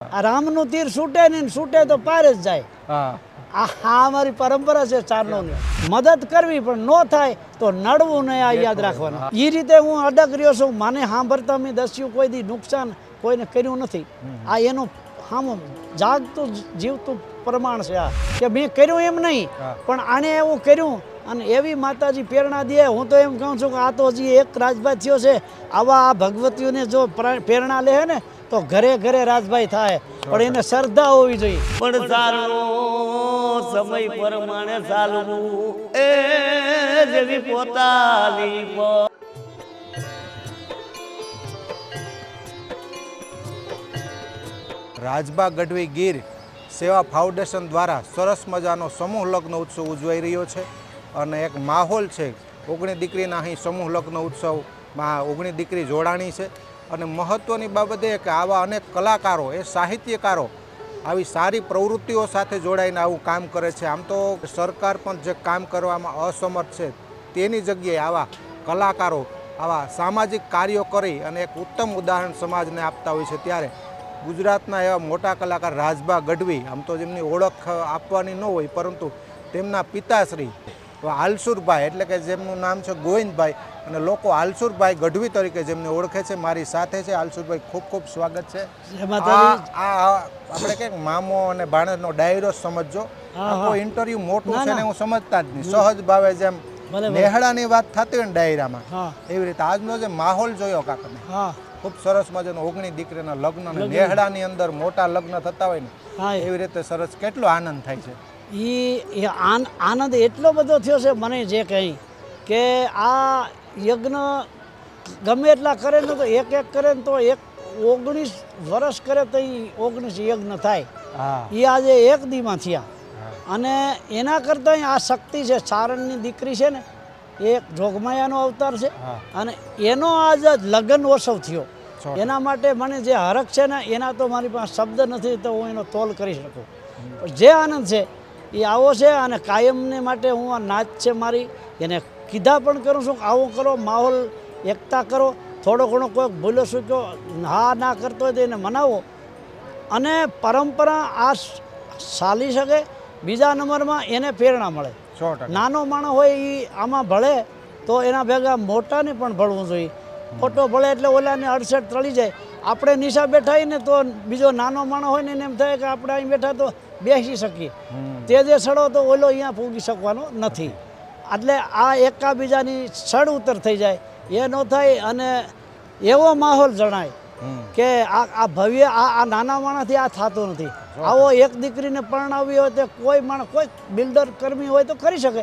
રામનું તીર છૂટે ને છૂટે તો પાર જ જાય. આ અમારી પરંપરા છે ચારણોની મદદ કરવી પણ ન થાય તો નડવું નહીં આ યાદ રાખવાનું. એ રીતે હું અડગ રહ્યો છું મને સાંભળતા મેં દસ્યું કોઈ દી નુકસાન કોઈને કર્યું નથી. આ એનું સામું જાગતું જીવતું પ્રમાણ છે આ. કે મેં કર્યું એમ નહીં પણ આણે એવું કર્યું અને એવી માતાજી પ્રેરણા દે. હું તો એમ કહું છું કે આ તો હજી એક રાજભાઈ થયો છે. આવા આ ભગવતીઓને જો પ્રા- પ્રેરણા લે ને તો ઘરે ઘરે રાજભાઈ થાય. પણ એને શ્રદ્ધા હોવી જોઈએ. પણ ચાલનો સમય પ્રમાણે ચાલવું. એ જેવી પોતાની રાજબા ગઢવી ગીર સેવા ફાઉન્ડેશન દ્વારા સરસ મજાનો સમૂહ લગ્ન ઉત્સવ ઉજવાઈ રહ્યો છે. અને એક માહોલ છે. ઓગણી દીકરીના અહીં સમૂહ લગ્ન ઉત્સવમાં ઓગણી દીકરી જોડાણી છે. અને મહત્ત્વની બાબત એ કે આવા અનેક કલાકારો, એ સાહિત્યકારો આવી સારી પ્રવૃત્તિઓ સાથે જોડાઈને આવું કામ કરે છે. આમ તો સરકાર પણ જે કામ કરવામાં અસમર્થ છે, તેની જગ્યાએ આવા કલાકારો આવા સામાજિક કાર્યો કરી અને એક ઉત્તમ ઉદાહરણ સમાજને આપતા હોય છે. ત્યારે ગુજરાતના એવા મોટા કલાકાર રાજભા ગઢવી, આમ તો જેમની ઓળખ આપવાની ન હોય, પરંતુ તેમના પિતાશ્રી હાલસુરભાઈ એટલે કે જેમનું નામ છે ગોવિંદભાઈ અને લોકો હાલસુરભાઈ ગઢવી તરીકે જેમને ઓળખે છે મારી સાથે છે. હાલસુરભાઈ ખૂબ ખૂબ સ્વાગત છે. આ આ આપણે કે મામો અને ભાણેજનો ડાયરો સમજજો. આખો. ઇન્ટરવ્યુ મોટું છે ને હું સમજતા જ નહીં. સહજ ભાવે જેમ. નેહડાની વાત થતી હોય ને ડાયરામાં એવી રીતે આજનો જે માહોલ જોયો કાકાને ખૂબ સરસ મજાનો ઓગણી દીકરીના લગ્ન. નેહડાની અંદર મોટા લગ્ન થતા હોય ને એવી રીતે સરસ કેટલો આનંદ થાય છે. એ આન- આનંદ એટલો બધો થયો છે મને જે કંઈ કે આ યજ્ઞ ગમે એટલા કરે ને તો એક એક કરે ને તો એક ઓગણીસ વર્ષ કરે તો એ ઓગણીસ યજ્ઞ થાય. એ આજે એક દીમાં થયા. અને એના કરતાં આ શક્તિ છે સારણની દીકરી છે ને એ એક જોગમાયાનો અવતાર છે. અને એનો આજ લગ્ન ઓછવ થયો. એના માટે મને જે હરખ છે ને એના તો મારી પાસે શબ્દ નથી તો હું એનો તોલ કરી શકું. જે આનંદ છે એ આવો છે અને કાયમને માટે હું આ નાચ છે મારી. એને કીધા પણ કરું છું આવો કરો માહોલ એકતા કરો. થોડો ઘણો કોઈક ભૂલો ચૂક્યો હા ના કરતો હોય તો એને મનાવો. અને પરંપરા આ ચાલી શકે. બીજા નંબરમાં એને પ્રેરણા મળે. નાનો માણસ હોય એ આમાં ભળે તો એના ભેગા મોટાને પણ ભળવું જોઈએ. ખોટો ભળે એટલે ઓલાને અડસઠ તળી જાય. આપણે નિશા બેઠા હોય ને તો બીજો નાનો માણસ હોય ને એને એમ થાય કે આપણે અહીં બેઠા તો બેસી શકીએ. તે જે સડો તો ઓલો અહીંયા પૂગી શકવાનો નથી. એટલે આ એકાબીજાની સડ ઉતર થઈ જાય. એ ન થાય અને એવો માહોલ જણાય કે આ આ ભવ્ય આ આ નાના માણસથી આ થતું નથી. આવો એક દીકરીને પરણાવી હોય તો કોઈ માણસ કોઈ બિલ્ડર કર્મી હોય તો કરી શકે.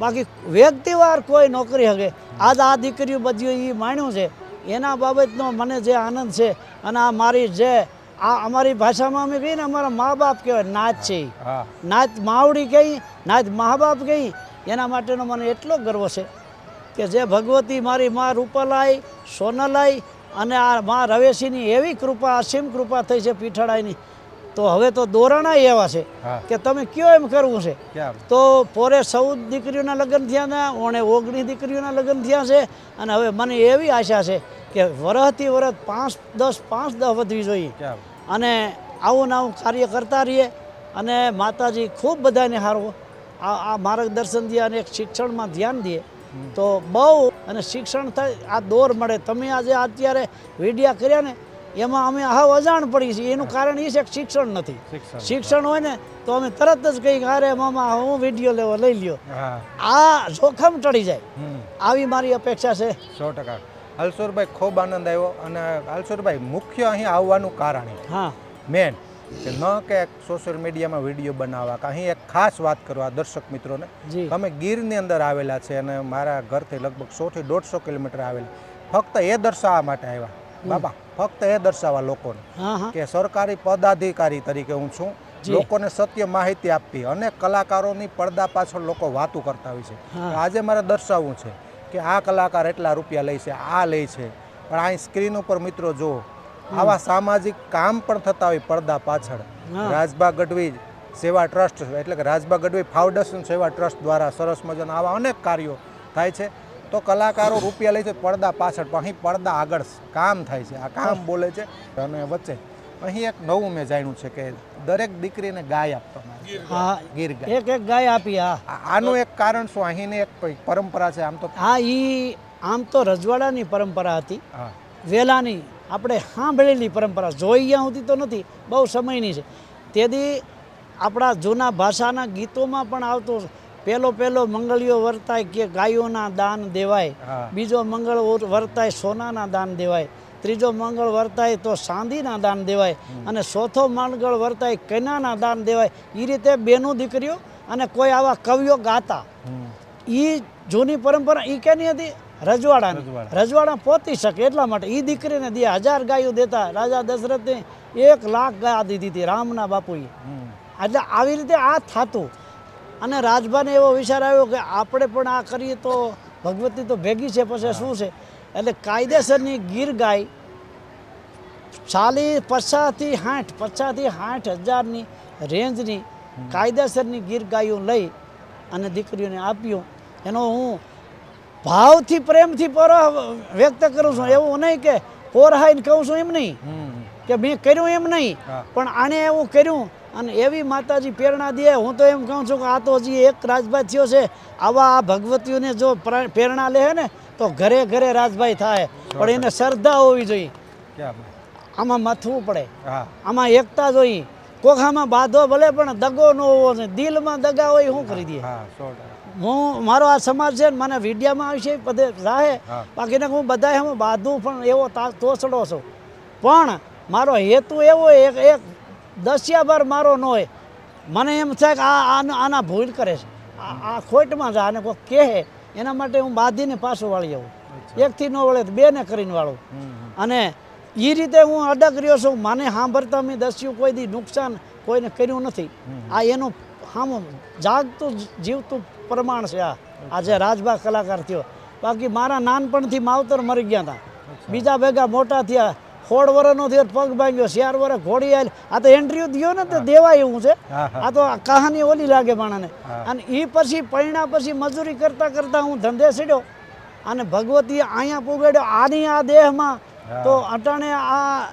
બાકી વ્યક્તિવાર કોઈ નોકરી શકે આજ આ દીકરીઓ બધી એ માણ્યું છે. એના બાબતનો મને જે આનંદ છે અને આ મારી જે આ અમારી ભાષામાં અમે કહીએ ને અમારા મા બાપ કહેવાય નાચ છે હા. નાચ માવડી કહી નાચ મા બાપ કહી એના માટેનો મને એટલો ગર્વ છે કે જે ભગવતી મારી મા રૂપલાઈ સોનલાઈ અને આ મા રવેશીની એવી કૃપા અસીમ કૃપા થઈ છે પીઠાડાની તો હવે તો દોરણા એવા છે કે તમે કયો એમ કરવું છે? તો પોરે ચૌદ દીકરીઓના લગ્ન થયા હતા ઓણે ઓગણીસ દીકરીઓના લગ્ન થયા છે અને હવે મને એવી આશા છે કે વરહથી વરહ પાંચ દસ પાંચ દસ વધવી જોઈએ. અને આવું આવું કાર્ય કરતા રહીએ અને માતાજી ખૂબ બધાને સારું આ આ માર્ગદર્શન દે અને એક શિક્ષણમાં ધ્યાન દે. તો બહુ અને શિક્ષણ થાય આ દોર મળે. તમે આજે અત્યારે વિડિયા કર્યા ને એમાં અમે હાવ અજાણ પડી છીએ. એનું કારણ એ છે કે શિક્ષણ નથી. શિક્ષણ હોય ને તો અમે તરત જ કહી કે અરે મામા હું વીડિયો લેવો લઈ લ્યો. આ જોખમ ટળી જાય. આવી મારી અપેક્ષા છે. સો ટકા. અલસુરભાઈ ખૂબ આનંદ આવ્યો અને અલસુરભાઈ મુખ્ય અહીં આવવાનું કારણ એ. હા. મેન કે ન કે સોશિયલ મીડિયામાં વીડિયો બનાવવા કે અહીં એક ખાસ વાત કરવા દર્શક મિત્રોને. તમે અમે ગીરની અંદર આવેલા છે અને મારા ઘરથી લગભગ સોથી દોઢસો કિલોમીટર આવેલા. ફક્ત એ દર્શાવવા માટે આવ્યા. બાબા ફક્ત એ દર્શાવવા લોકોને કે સરકારી પદાધિકારી તરીકે હું છું. લોકોને સત્ય માહિતી આપવી અનેક કલાકારોની પડદા પાછળ લોકો વાતો કરતા હોય છે. આજે મારે દર્શાવવું છે કે આ કલાકાર એટલા રૂપિયા લે છે આ લે છે. પણ અહીં સ્ક્રીન ઉપર મિત્રો જો આવા સામાજિક કામ પણ થતા હોય પડદા પાછળ. રાજભા ગઢવી સેવા ટ્રસ્ટ એટલે કે રાજભા ગઢવી ફાઉન્ડેશન સેવા ટ્રસ્ટ દ્વારા સરસ મજાના આવા અનેક કાર્યો થાય છે. તો કલાકારો રૂપિયા લે છે પડદા પાછળ પણ અહીં પડદા આગળ કામ થાય છે આ કામ બોલે છે. અને વચ્ચે અહીં એક નવું મેં જાણ્યું છે કે દરેક દીકરીને ગાય આપવામાં આવે હા ગીર ગાય. એક એક ગાય આપી હા. આનું એક કારણ શું? અહીંની એક પરંપરા છે? આમ તો હા એ આમ તો રજવાડાની પરંપરા હતી. હા. વેલાની આપણે સાંભળેલી પરંપરા. જોઈ ગયા સુધી તો નથી બહુ સમયની છે. તેથી આપણા જૂના ભાષાના ગીતોમાં પણ આવતો પહેલો પહેલો મંગળીઓ વર્તાય કે ગાયોના દાન દેવાય. બીજો મંગળ વર્તાય સોનાના દાન દેવાય. ત્રીજો મંગળ વર્તાય તો સાંધીના દાન દેવાય. અને ચોથો મંગળ વર્તાય કૈનાના દાન દેવાય. એ રીતે બેનું દીકરીઓ અને કોઈ આવા કવિઓ ગાતા. એ જૂની પરંપરા એ કેની હતી? રજવાડાની. રજવાડા. રજવાડા પહોંચી શકે એટલા માટે. એ દીકરીને દે હજાર ગાયો દેતા રાજા દશરથને એક લાખ ગાય દીધી હતી રામના બાપુએ. એટલે આવી રીતે આ થતું. અને રાજભાને એવો વિચાર આવ્યો કે આપણે પણ આ કરીએ તો ભગવતી તો ભેગી છે પછી શું છે? એટલે કાયદેસરની ગીર ગાય ચાલી પચાસથી સાઠ પચાસથી સાઠ હજારની રેન્જની કાયદેસરની ગીર ગાયો લઈ અને દીકરીઓને આપ્યું. એનો હું ભાવથી પ્રેમથી પર વ્યક્ત કરું છું. એવું નહીં કે પોરહાઈને કહું છું એમ નહીં કે મેં કર્યું એમ નહીં. પણ આણે એવું કર્યું અને એવી માતાજી પ્રેરણા દે. હું તો એમ કહું છું કે આ તો હજી એક રાજભાઈ થયો છે. આવા આ ભગવતીઓને જો પ્ર- પ્રેરણા લે ને તો ઘરે ઘરે રાજભાઈ થાય. પણ એને શ્રદ્ધા હોવી જોઈએ. આમાં મથવું પડે. આમાં એકતા જોઈએ. કોખામાં બાધો ભલે પણ દગો ન હોવો જોઈએ. દિલમાં દગા હોય શું કરી દે? હા મારો આ સમાજ છે ને મને વિડીયામાં આવશે બધે રાહે. બાકીને હું બધાય હું બાંધું પણ એવો તોસડો છું. પણ મારો હેતુ એવો એક એક દસિયા બાર મારો ન હોય. મને એમ થાય કે આ આના આના ભૂલ કરે છે. આ ખોટમાં જાય અને કોઈ કહે. એના માટે હું બાંધીને પાછું વાળી આવું. એકથી ન વળે તો બેને કરીને વાળું. અને એ રીતે હું અડગ રહ્યો છું. મને સાંભળતા મેં દસ્યું કોઈ દી નુકસાન કોઈને કર્યું નથી. આ એનું હામ જાગતું જીવતું પ્રમાણ છે આ. આજે રાજભા કલાકાર થયો. બાકી મારા નાનપણથી માવતર મરી ગયા હતા. બીજા ભેગા મોટા થયા. સોળ વર્ષનો થયો પગ ભાંગ્યો ચાર વર્ષ ઘોડી આવેલી. આ તો એન્ટ્રીઓ થયો ને તો દેવાય એવું છે. આ તો આ કહાની ઓલી લાગે માણસને. અને એ પછી પૈણા પછી મજૂરી કરતા કરતા હું ધંધે સીડ્યો. અને ભગવતી અહીંયા પુગાડ્યો આની આ દેહમાં. તો અટાણે આ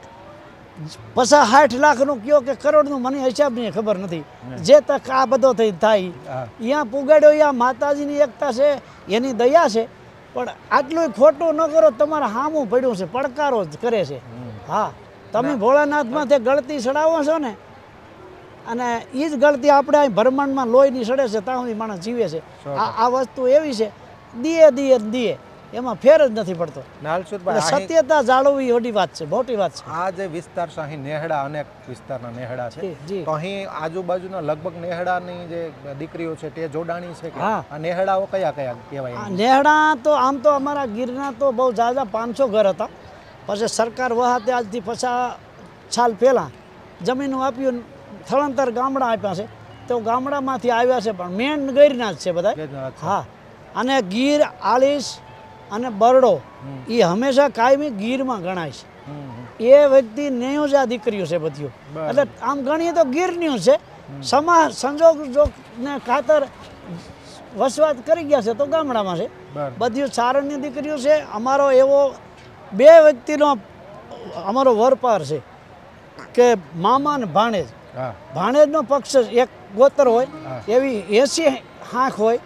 પછા સાઠ લાખનું કયો કે કરોડનું મને હિસાબની ખબર નથી. જે તક આ બધો થઈ થાય. અહીંયા પુગાડ્યો અહીંયા માતાજીની એકતા છે એની દયા છે. પણ આટલું ખોટું ન કરો તમારે હામું પડ્યું છે પડકારો જ કરે છે. હા તમે ભોળાનાથમાં તે ગળતી ચડાવો છો ને અને એ જ ગળતી આપણે અહીં બ્રહ્માંડમાં લોહીની સડે છે ત્યાં સુધી માણસ જીવે છે. આ આ વસ્તુ એવી છે દીએ દીએ દીએ એમાં ફેર જ નથી પડતો. સત્યતા જાળવવી મોટી વાત છે મોટી વાત છે. આ જે વિસ્તાર છે અહીં નેહડા અનેક વિસ્તારના નેહડા છે. તો અહીં આજુબાજુના લગભગ નેહડાની જે દીકરીઓ છે તે જોડાણી છે કે. આ નેહડાઓ કયા કયા કહેવાય નેહડા તો આમ તો અમારા ગીરના તો બહુ ઝાઝા પાંચસો ઘર હતા. પછી સરકાર વહાતે આજથી પછા સાલ પહેલાં જમીનો આપ્યું સ્થળાંતર ગામડા આપ્યા છે. તો ગામડામાંથી આવ્યા છે પણ મેન ગીરના જ છે બધા હા. અને ગીર આલીશ અને બરડો એ હંમેશા કાયમી ગીરમાં ગણાય છે. એ વ્યક્તિ નેવું જ આ દીકરીઓ છે બધીઓ. એટલે આમ ગણીએ તો ગીરન્યું છે. સમા સંજોગ ને ખાતર વસવાટ કરી ગયા છે તો ગામડામાં છે. બધી સારણની દીકરીઓ છે. અમારો એવો બે વ્યક્તિનો અમારો વરપાર છે કે મામા ને ભાણેજ ભાણેજનો પક્ષ એક ગોતર હોય એવી એસી હાંખ હોય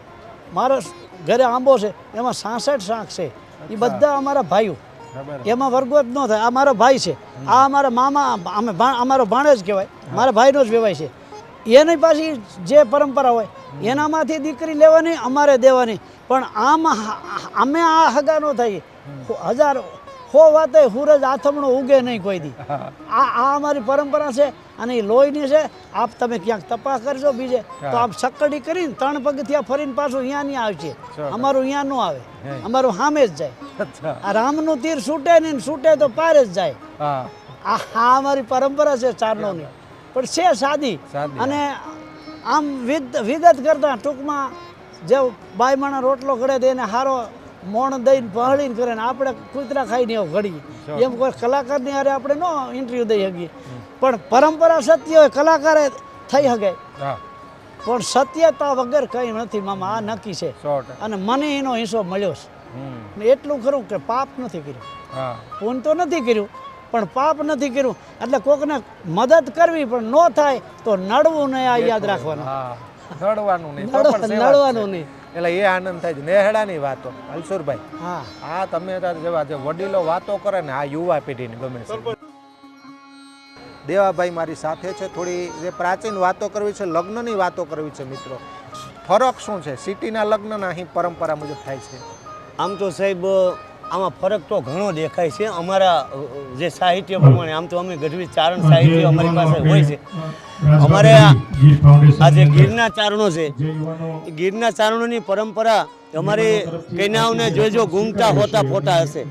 મારો ઘરે આંબો છે એમાં સાસઠ શાંખ છે. એ બધા અમારા ભાઈઓ. એમાં વર્ગો જ ન થાય. આ મારો ભાઈ છે. આ અમારા મામા અમે અમારો ભાણેજ કહેવાય. મારા ભાઈનો જ વ્યવહાય છે. એની પાછી જે પરંપરા હોય એનામાંથી દીકરી લેવાની અમારે દેવાની. પણ આમ અમે આ હગા ન થઈએ. હજાર હો વાતે સૂરજ આથમણો ઉગે નહીં કોઈ દી. આ આ અમારી પરંપરા છે અને એ લોહીની છે. આપ તમે ક્યાંક તપાસ કરજો બીજે. તો આપ સક્કડી કરીને ત્રણ પગથિયા ફરીને પાછું અહીંયા નહીં આવશે. અમારું અહીંયા ન આવે. અમારું સામે જ જાય. આ રામનું તીર છૂટે નહીં છૂટે તો પાર જ જાય. આ આ અમારી પરંપરા છે ચારણોની પણ છે સાદી. અને આમ વિદત વિગત કરતા ટૂંકમાં જે બાયમાણા રોટલો ઘડે તેને હારો મોણ દઈને પહળીને કરે ને આપણે કૂતરા ખાઈને એવું ઘડીએ. એમ કોઈ કલાકારની હારે આપણે ન ઇન્ટરવ્યૂ દઈ શકીએ. પણ પરંપરા સત્ય હોય કલાકારે થઈ શકે. પણ સત્યતા વગર કંઈ નથી મામા આ નક્કી છે. અને મને એનો હિસ્સો મળ્યો છે. એટલું ખરું કે પાપ નથી કર્યું. પૂન તો નથી કર્યું પણ પાપ નથી કર્યું. એટલે કોકને મદદ કરવી પણ ન થાય તો નડવું નહીં આ યાદ રાખવાનું. નડવાનું નહીં. નડવાનું નહીં. એટલે એ આનંદ થાય છે. નેહડાની વાતો અલસુરભાઈ. હા. આ તમે જેવા જે વડીલો વાતો કરે ને આ યુવા પેઢીને ગમે છે. દેવાભાઈ મારી સાથે છે થોડી જે પ્રાચીન વાતો કરવી છે લગ્નની વાતો કરવી છે મિત્રો. ફરક શું છે? સિટીના લગ્નના અહીં પરંપરા મુજબ થાય છે. આમ તો સાહેબ આમાં ફરક તો ઘણો દેખાય છે. અમારા જે સાહિત્ય પ્રમાણે આમ તો અમે ગઢવી ચારણ સાહિત્ય અમારી પાસે હોય છે. અમારે આ આ ગીરના ચારણો છે. ગીરના ચારણોની પરંપરા અમારી કન્યાઓને જોજો ઘૂમતા હોતા ફોટા હશે,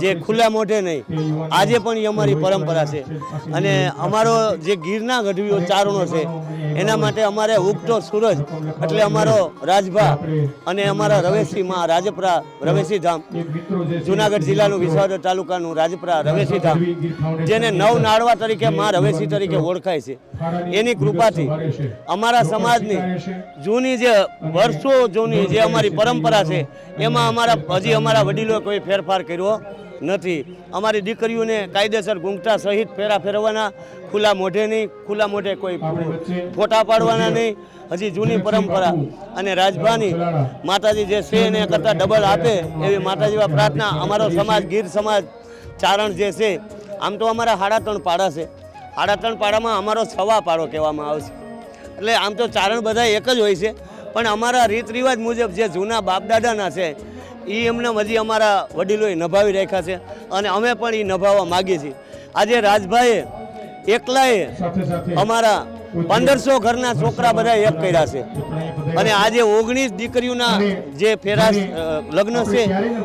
જે ખુલ્લા મોઢે નહીં. આજે પણ એ અમારી પરંપરા છે. અને અમારો જે ગીરના ગઢવીઓ ચારણો છે, એના માટે અમારે ઉગતો સૂરજ, એટલે અમારો રાજભા અને અમારા રવેશીમાં રાજપરા રવેશી ધામ, જુનાગઢ જિલ્લાનું વિસાવદર તાલુકાનું રાજપરા રવેશી ધામ, જેને નવ નાળવા તરીકે માં રવેશી તરીકે ઓળખાય છે. એની કૃપાથી અમારા સમાજની જૂની જે વર્ષો, જૂની જે અમારી પરંપરા છે. એમાં અમારા હજી અમારા વડીલોએ કોઈ ફેરફાર કર્યો નથી. અમારી દીકરીઓને કાયદેસર ઘૂંઘટા સહિત ફેરા ફેરવાના ખુલ્લા મોઢે નહીં ખુલ્લા મોઢે કોઈ ફોટા પાડવાના નહીં. હજી જૂની પરંપરા. અને રાજભાની માતાજી જે છે એને કરતાં ડબલ આપે એવી માતાજીવા પ્રાર્થના અમારો સમાજ ગીર સમાજ ચારણ જે છે આમ તો અમારા હાડા ત્રણ પાડા છે. હાડા ત્રણ પાડામાં અમારો છવા પાડો કહેવામાં આવે છે. એટલે આમ તો ચારણ બધા એક જ હોય છે. પણ અમારા રીત રિવાજ મુજબ જે જૂના બાપદાદાના છે એ એમને હજી અમારા વડીલોએ નભાવી રાખ્યા છે અને અમે પણ એ નભાવવા માગીએ છીએ. આજે રાજભાઈએ એકલાએ અમારા પંદરસો ઘરના છોકરા બધા એક કર્યા છે. અને આજે ઓગણીસ દીકરીઓના જે ફેરા લગ્ન છે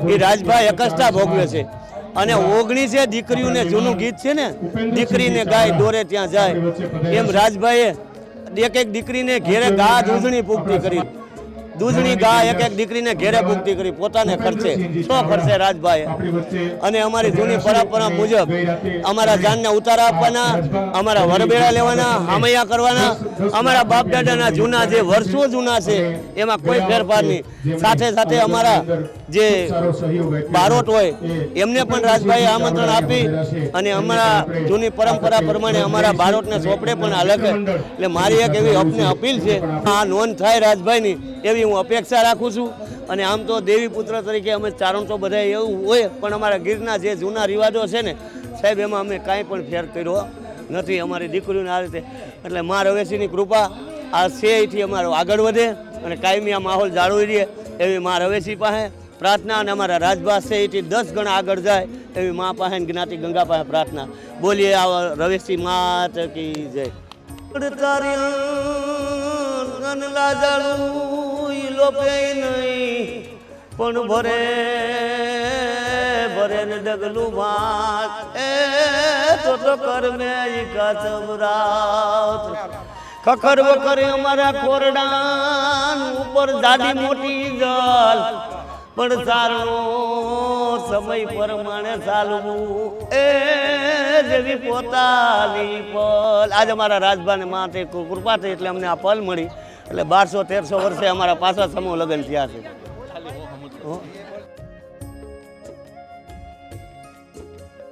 એ રાજભાઈ એકસ્તા ભોગવે છે. અને ઓગણીસે દીકરીઓને જૂનું ગીત છે ને દીકરીને ગાય દોરે ત્યાં જાય એમ રાજભાઈએ એક એક દીકરીને ઘેરે ગા દૂધણી પૂગતી કરી. દૂધણી ગાય એક એક દીકરીને ઘેરે પૂગતી કરી, પોતાને ખર્ચે. સો ખર્ચે રાજભાઈ અને અમારી જૂની પરંપરા મુજબ અમારા જાનને ઉતારા આપવાના, અમારા વરબેડા લેવાના હામૈયા કરવાના, અમારા બાપ દાદાના જૂના જે વર્ષો જૂના છે, એમાં કોઈ ફેરફાર નહીં. સાથે સાથે અમારા જે બારોટ હોય, એમને પણ રાજભાઈએ આમંત્રણ આપી અને અમારા જૂની પરંપરા પ્રમાણે અમારા બારોટને સોપડે પણ અલગ એટલે મારી એક એવી અપને અપીલ છે, આ નોંધ થાય રાજભાઈની. એવી હું અપેક્ષા રાખું છું. અને આમ તો દેવી પુત્ર તરીકે અમે ચારણ તો બધા એવું હોય, પણ અમારા ગીરના જે જૂના રિવાજો છે ને, સાહેબ, એમાં અમે કાંઈ પણ ફેર કર્યો નથી. અમારી દીકરીઓને આ રીતે, એટલે મા રવેશીની કૃપા આ છે અમારો આગળ વધે અને કાયમી આ માહોલ જાળવી રહે એવી મા રવેશી પાસે પ્રાર્થના અને અમારા રાજભા છે એથી દસ ગણા આગળ જાય એવી મા પાસે જ્ઞાતિ ગંગા પાસે પ્રાર્થના. બોલીએ આ રવેશી માત કી જય. પણ ભરે ભરે ને ડગલું ભાત એ તો તો કરમે ઈ કાચવરાત ખખર વખરે અમારા કોરડાન ઉપર દાદી મોટી જલ. પણ ચારણો સમય પ્રમાણે ચાલવું. એ જેવી પોતાની પલ. આજે અમારા રાજભાને માથે કૃપા થઈ એટલે અમને આ પલ મળી. એટલે બારસો તેરસો વર્ષે અમારા પાછા સમૂહ લગ્ન થયા છે.